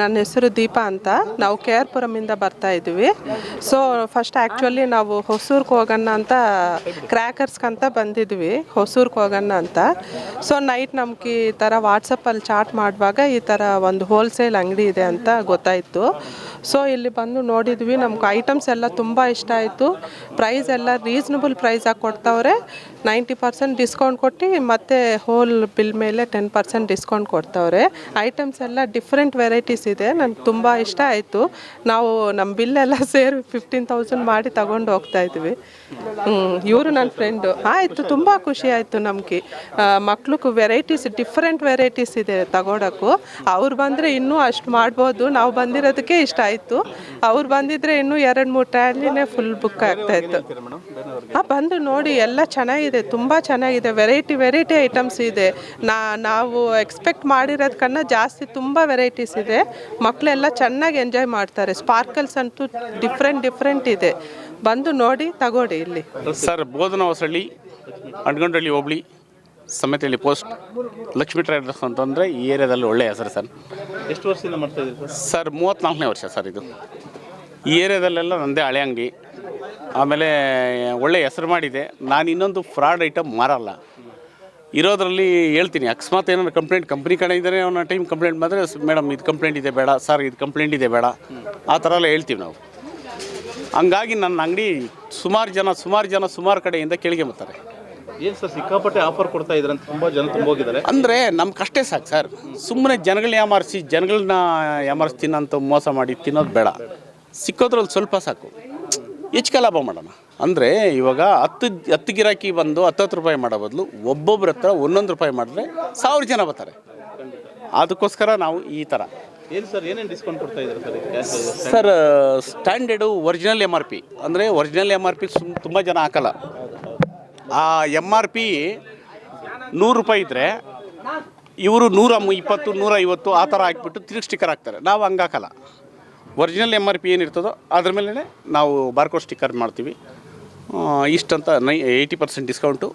ನನ್ನ ಹೆಸರು ದೀಪಾ ಅಂತ. ನಾವು ಕೆ ಆರ್ ಪುರಮಿಂದ ಬರ್ತಾ ಇದ್ವಿ ಸೊ ಫಸ್ಟ್ ಆ್ಯಕ್ಚುಲಿ ನಾವು ಹೊಸೂರ್ಗೆ ಹೋಗೋಣ ಅಂತ ಕ್ರ್ಯಾಕರ್ಸ್ಗಂತ ಬಂದಿದ್ವಿ. ಹೊಸೂರ್ಗೆ ಹೋಗೋಣ ಅಂತ. ಸೊ ನೈಟ್ ನಮ್ಗೆ ಈ ಥರ ವಾಟ್ಸಪ್ಪಲ್ಲಿ ಚಾಟ್ ಮಾಡುವಾಗ ಈ ಥರ ಒಂದು ಹೋಲ್ಸೇಲ್ ಅಂಗಡಿ ಇದೆ ಅಂತ ಗೊತ್ತಾಯಿತು. ಸೊ ಇಲ್ಲಿ ಬಂದು ನೋಡಿದ್ವಿ, ನಮ್ಗೆ ಐಟಮ್ಸ್ ಎಲ್ಲ ತುಂಬ ಇಷ್ಟ ಆಯಿತು. ಪ್ರೈಸ್ ಎಲ್ಲ ರೀಸ್ನಬಲ್ ಪ್ರೈಸಾಗಿ ಕೊಡ್ತಾವ್ರೆ. ನೈಂಟಿ ಪರ್ಸೆಂಟ್ ಡಿಸ್ಕೌಂಟ್ ಕೊಟ್ಟು ಮತ್ತು ಹೋಲ್ ಬಿಲ್ ಮೇಲೆ ಟೆನ್ ಪರ್ಸೆಂಟ್ ಡಿಸ್ಕೌಂಟ್ ಕೊಡ್ತಾವ್ರೆ. ಐಟಮ್ಸ್ ಎಲ್ಲ ಡಿಫ್ರೆಂಟ್ ವೆರೈಟೀಸ್ ಇದೆ ನನಗೆ ತುಂಬ ಇಷ್ಟ ಆಯಿತು. ನಾವು ನಮ್ಮ ಬಿಲ್ಲೆಲ್ಲ ಸೇರಿ ಫಿಫ್ಟೀನ್ ತೌಸಂಡ್ ಮಾಡಿ ತಗೊಂಡು ಹೋಗ್ತಾ ಇದ್ವಿ. ಇವರು ನನ್ನ ಫ್ರೆಂಡು ಆಯಿತು, ತುಂಬ ಖುಷಿ ಆಯಿತು ನಮಗೆ. ಮಕ್ಳಿಗೂ ವೆರೈಟೀಸ್ ಡಿಫ್ರೆಂಟ್ ವೆರೈಟೀಸ್ ಇದೆ ತಗೊಳಕ್ಕೂ ಅವ್ರು ಬಂದರೆ ಇನ್ನೂ ಅಷ್ಟು ಮಾಡ್ಬೋದು. ನಾವು ಬಂದಿರೋದಕ್ಕೆ ಇಷ್ಟ ಆಯಿತು ಅವ್ರು ಬಂದಿದ್ರೆ ಇನ್ನೂ ಎರಡು ಮೂರು ಟ್ಯಾಲಿನೇ ಫುಲ್ ಬುಕ್ ಆಗ್ತಾ ಇತ್ತು. ಹಾಂ ಬಂದು ನೋಡಿ, ಎಲ್ಲ ಚೆನ್ನಾಗಿದೆ, ತುಂಬ ಚೆನ್ನಾಗಿದೆ. ವೆರೈಟಿ ವೆರೈಟಿ ಐಟಮ್ಸ್ ಇದೆ. ನಾ, ನಾವು ಎಕ್ಸ್ಪೆಕ್ಟ್ ಮಾಡಿರೋದಕ್ಕನ್ನ ಜಾಸ್ತಿ ತುಂಬ ವೆರೈಟೀಸ್ ಇದೆ. ಮಕ್ಕಳೆಲ್ಲ ಚೆನ್ನಾಗಿ ಎಂಜಾಯ್ ಮಾಡ್ತಾರೆ. ಸ್ಪಾರ್ಕಲ್ಸ್ ಅಂತೂ ಡಿಫ್ರೆಂಟ್ ಡಿಫ್ರೆಂಟ್ ಇದೆ. ಬಂದು ನೋಡಿ, ತಗೊಳ್ಳಿ ಇಲ್ಲಿ. ಸರ್, ಬೋಧನ ಹೊಸಳ್ಳಿ ಅಂಡ್ಗಂಡಳ್ಳಿ ಹೋಬಳಿ. ಸಮೇತಳ್ಳಿ ಪೋಸ್ಟ್ ಲಕ್ಷ್ಮೀ ಟ್ರೇಡರ್ಸ್ ಅಂತಂದರೆ ಈ ಏರಿಯಾದಲ್ಲಿ ಒಳ್ಳೆಯ ಹೆಸರು ಸರ್. ಎಷ್ಟು ವರ್ಷದಿಂದ ಮಾಡ್ತಾ ಇದ್ದೀರಿ ಸರ್? ಸರ್ ಮೂವತ್ತ್ನಾಲ್ಕನೇ ವರ್ಷ ಸರ್ ಇದು. ಈ ಏರಿಯಾದಲ್ಲೆಲ್ಲ ನನ್ನದೇ ಹಳೆ ಅಂಗಡಿ ಆಮೇಲೆ ಒಳ್ಳೆ ಹೆಸರು ಮಾಡಿದೆ. ನಾನು ಇನ್ನೊಂದು ಫ್ರಾಡ್ ಐಟಮ್ ಮಾರಲ್ಲ. ಇರೋದ್ರಲ್ಲಿ ಹೇಳ್ತೀನಿ ಅಕಸ್ಮಾತ್ ಏನಾದ್ರು ಕಂಪ್ಲೇಂಟ್ ಕಂಪ್ನಿ ಕಡೆ ಇದ್ದರೆ ಅವನ ಟೈಮ್ ಕಂಪ್ಲೇಂಟ್ ಮಾಡಿದ್ರೆ ಮೇಡಮ್ ಇದು ಕಂಪ್ಲೇಂಟ್ ಇದೆ ಬೇಡ ಸರ್ ಇದು ಕಂಪ್ಲೇಂಟ್ ಇದೆ ಬೇಡ. ಆ ಥರ ಎಲ್ಲ ಹೇಳ್ತೀವಿ ನಾವು. ಹಂಗಾಗಿ ನನ್ನ ಅಂಗಡಿ ಸುಮಾರು ಜನ ಸುಮಾರು ಜನ ಸುಮಾರು ಕಡೆಯಿಂದ ಕೇಳ್ಕೊಂಬತ್ತಾರೆ ಏನು ಸರ್ ಸಿಕ್ಕಾಪಟ್ಟೆ ಆಫರ್ ಕೊಡ್ತಾ ಇದ್ದಾರೆ ಅಂತ ತುಂಬ ಜನ ತುಂಬ ಹೋಗಿದ್ದಾರೆ ಅಂದರೆ ನಮ್ಗೆ ಅಷ್ಟೇ ಸಾಕು ಸರ್. ಸುಮ್ಮನೆ ಜನಗಳನ್ನ ಯಾಮಾರಿಸಿ ಜನಗಳನ್ನ ಯಾಮಾರಿಸಿ ತಿನ್ನೋಂಥ ಮೋಸ ಮಾಡಿ ತಿನ್ನೋದು ಬೇಡ. ಸಿಕ್ಕೋದ್ರಲ್ಲಿ ಸ್ವಲ್ಪ ಸಾಕು. ಹೆಚ್ಚಿಗೆ ಲಾಭ ಮಾಡೋಣ. ಅಂದರೆ ಇವಾಗ ಹತ್ತು ಹತ್ತು ಗಿರಾಕಿ ಬಂದು ಹತ್ತತ್ತು ರೂಪಾಯಿ ಮಾಡೋ ಬದಲು ಒಬ್ಬೊಬ್ಬರ ಹತ್ರ ಒಂದೊಂದು ರೂಪಾಯಿ ಮಾಡಿದ್ರೆ ಸಾವಿರ ಜನ ಬರ್ತಾರೆ. ಅದಕ್ಕೋಸ್ಕರ ನಾವು ಈ ಥರ ಏನು ಸರ್ ಏನೇನು ಡಿಸ್ಕೌಂಟ್ ಕೊಡ್ತಾ ಇದ್ದಾರೆ sir sir standard original M R P ಅಂದರೆ ಒರಿಜಿನಲ್ ಎಂ ಆರ್ ಪಿ ಸುಮ್ ತುಂಬ ಜನ ಹಾಕಲ್ಲ. ಆ ಎಂ ಆರ್ ಪಿ ನೂರು ರೂಪಾಯಿ ಇದ್ದರೆ ಇವರು ನೂರ ಇಪ್ಪತ್ತು, ನೂರ ಐವತ್ತು ಆ ಥರ ಹಾಕ್ಬಿಟ್ಟು ತಿರುಗಿ ಸ್ಟಿಕ್ಕರ್ ಹಾಕ್ತಾರೆ. ನಾವು ಹಂಗೆ ಹಾಕಲ್ಲ. ಒರಿಜಿನಲ್ ಎಂ ಆರ್ ಪಿ ಏನಿರ್ತದೋ ಅದ್ರ ಮೇಲೆ ನಾವು ಬಾರ್ಕೋಡ್ ಸ್ಟಿಕ್ಕರ್ ಮಾಡ್ತೀವಿ. ಇಷ್ಟಂತ ನೈ ಏಯ್ಟಿ ಪರ್ಸೆಂಟ್ ಡಿಸ್ಕೌಂಟು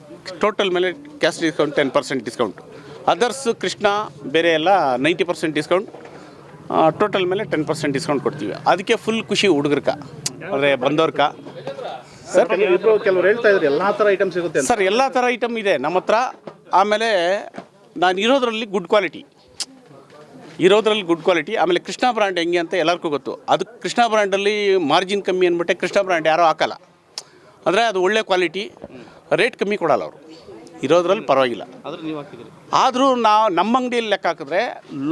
ಟೋಟಲ್ ಮೇಲೆ cash discount ten percent discount others Krishna, ಬೇರೆ ಎಲ್ಲ ನೈಂಟಿ ಪರ್ಸೆಂಟ್ ಡಿಸ್ಕೌಂಟ್ ಟೋಟಲ್ ಮೇಲೆ ಟೆನ್ ಪರ್ಸೆಂಟ್ ಡಿಸ್ಕೌಂಟ್ ಕೊಡ್ತೀವಿ. ಅದಕ್ಕೆ ಫುಲ್ ಖುಷಿ ಹುಡುಗರ್ಕ ಅಂದರೆ ಬಂದವ್ರಕ ಸರ್ ಕೆಲವರು ಹೇಳ್ತಾ ಇದ್ದಾರೆ ಎಲ್ಲ ಥರ ಐಟಮ್ ಸಿಗುತ್ತೆ ಸರ್ ಎಲ್ಲ ಥರ ಐಟಮ್ ಇದೆ. ನಮ್ಮ ಹತ್ರ ಆಮೇಲೆ ನಾನು ಇರೋದ್ರಲ್ಲಿ ಗುಡ್ ಕ್ವಾಲಿಟಿ ಇರೋದ್ರಲ್ಲಿ ಗುಡ್ ಕ್ವಾಲಿಟಿ ಆಮೇಲೆ ಕೃಷ್ಣ ಬ್ರ್ಯಾಂಡ್ ಹೆಂಗೆ ಅಂತ ಎಲ್ಲರಿಗೂ ಗೊತ್ತು. ಅದು ಕೃಷ್ಣ ಬ್ರ್ಯಾಂಡಲ್ಲಿ ಮಾರ್ಜಿನ್ ಕಮ್ಮಿ ಅಂದ್ಬಿಟ್ಟೆ ಕೃಷ್ಣ ಬ್ರ್ಯಾಂಡ್ ಯಾರೂ ಹಾಕಲ್ಲ. ಅಂದರೆ ಅದು ಒಳ್ಳೆ ಕ್ವಾಲಿಟಿ ರೇಟ್ ಕಮ್ಮಿ ಕೊಡಲ್ಲ ಅವರು. ಇರೋದ್ರಲ್ಲಿ ಪರವಾಗಿಲ್ಲ. ಆದ್ರೆ ನೀವು ಹಾಕಿದ್ದೀರಿ. ಆದರೂ ನಾವು ನಮ್ಮ ಅಂಗಡಿಯಲ್ಲಿ ಲೆಕ್ಕ ಹಾಕಿದ್ರೆ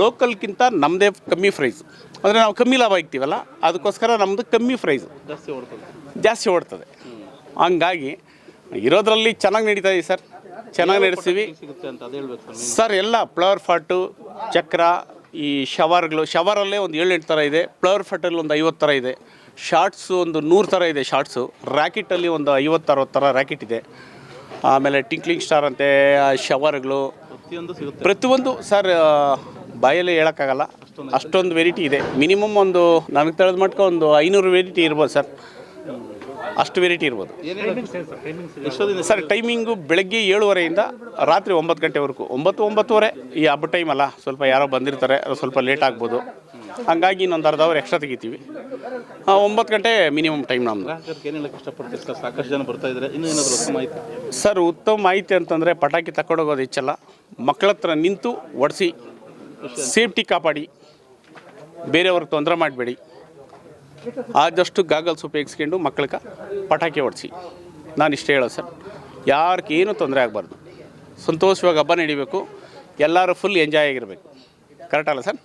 ಲೋಕಲ್ಗಿಂತ ನಮ್ಮದೇ ಕಮ್ಮಿ ಪ್ರೈಸ್ ಅಂದರೆ ನಾವು ಕಮ್ಮಿ ಲಾಭ ಇಕ್ತೀವಲ್ಲ? ಅದಕ್ಕೋಸ್ಕರ ನಮ್ಮದು ಕಮ್ಮಿ ಪ್ರೈಸ್ ಜಾಸ್ತಿ ಓಡ್ತದೆ. ಜಾಸ್ತಿ ಓಡ್ತದೆ. ಹಂಗಾಗಿ ಇರೋದ್ರಲ್ಲಿ ಚೆನ್ನಾಗಿ ನಡೀತಾ ಇದೆ ಸರ್. ಚೆನ್ನಾಗಿ ನಡೆಸ್ತೀವಿ. ಸರ್ ಎಲ್ಲ ಫ್ಲವರ್ ಫಾಟು ಚಕ್ರ ಈ ಶವರ್ಗಳು ಶವರಲ್ಲೇ ಒಂದು ಏಳೆಂಟು ಥರ ಇದೆ. ಫ್ಲವರ್ ಫಾಟಲ್ಲಿ ಒಂದು ಐವತ್ತು ಥರ ಇದೆ. ಶಾರ್ಟ್ಸು ಒಂದು ನೂರು ಥರ ಇದೆ ಶಾರ್ಟ್ಸು ರ್ಯಾಕೆಟಲ್ಲಿ ಒಂದು ಐವತ್ತು ಅರವತ್ತು ಥರ ರ್ಯಾಕೆಟ್ ಇದೆ. ಆಮೇಲೆ ಟಿಂಕ್ಲಿಂಗ್ ಸ್ಟಾರ್ ಅಂತೆ ಶವರ್ಗಳು ಪ್ರತಿಯೊಂದು ಸಿಗುತ್ತೆ. ಪ್ರತಿಯೊಂದು ಸರ್ ಬಾಯಲ್ಲಿ ಹೇಳೋಕ್ಕಾಗಲ್ಲ. ಅಷ್ಟೊಂದು ವೆರೈಟಿ ಇದೆ. ಮಿನಿಮಮ್ ಒಂದು ನಮಗೆ ತಿಳಿದ ಮಟ್ಟ ಒಂದು ಐನೂರು ವೆರೈಟಿ ಇರ್ಬೋದು ಸರ್. ಅಷ್ಟು ವೆರೈಟಿ ಇರ್ಬೋದು. ಸರ್ ಟೈಮಿಂಗು ಬೆಳಗ್ಗೆ ಏಳುವರೆಯಿಂದ ರಾತ್ರಿ ಒಂಬತ್ತು ಗಂಟೆವರೆಗೂ. ಒಂಬತ್ತು ಒಂಬತ್ತುವರೆ ಈ ಹಬ್ಬ ಟೈಮ್ ಅಲ್ಲ. ಸ್ವಲ್ಪ ಯಾರೋ ಬಂದಿರ್ತಾರೆ ಸ್ವಲ್ಪ ಲೇಟ್ ಆಗ್ಬೋದು. ಹಂಗಾಗಿ ಇನ್ನೊಂದು ಅರ್ಧ ಅವರ್ ಎಕ್ಸ್ಟ್ರಾ ತೆಗಿತೀವಿ. ಒಂಬತ್ತು ಗಂಟೆ ಮಿನಿಮಮ್ ಟೈಮ್ ನಮ್ಮದು ಸರ್? ಸಾಕಷ್ಟು ಜನ ಬರ್ತಾ ಇದ್ದಾರೆ ಇನ್ನೂ ಏನಾದರೂ ಉತ್ತಮ ಮಾಹಿತಿ? ಸರ್ ಉತ್ತಮ ಮಾಹಿತಿ ಅಂತಂದರೆ ಪಟಾಕಿ ತಗೊಂಡೋಗೋದು ಹೆಚ್ಚಲ್ಲ. ಮಕ್ಕಳ ಹತ್ರ ನಿಂತು ಒಡಿಸಿ ಸೇಫ್ಟಿ ಕಾಪಾಡಿ. ಬೇರೆಯವ್ರಿಗೆ ತೊಂದರೆ ಮಾಡಬೇಡಿ. ಆದಷ್ಟು ಗಾಗಲ್ಸ್ ಉಪಯೋಗಿಸ್ಕೊಂಡು ಮಕ್ಕಳಿಗೆ ಪಟಾಕಿ ಹೊಡಿಸಿ. ನಾನು ಇಷ್ಟೇ ಹೇಳೋದು ಸರ್. ಯಾರಿಗೇನು ತೊಂದರೆ ಆಗಬಾರ್ದು. ಸಂತೋಷವಾಗಿ ಹಬ್ಬ ನಡಿಬೇಕು. ಎಲ್ಲರೂ ಫುಲ್ ಎಂಜಾಯ್ ಆಗಿರಬೇಕು. ಕರೆಕ್ಟ್ ಅಲ್ಲ ಸರ್?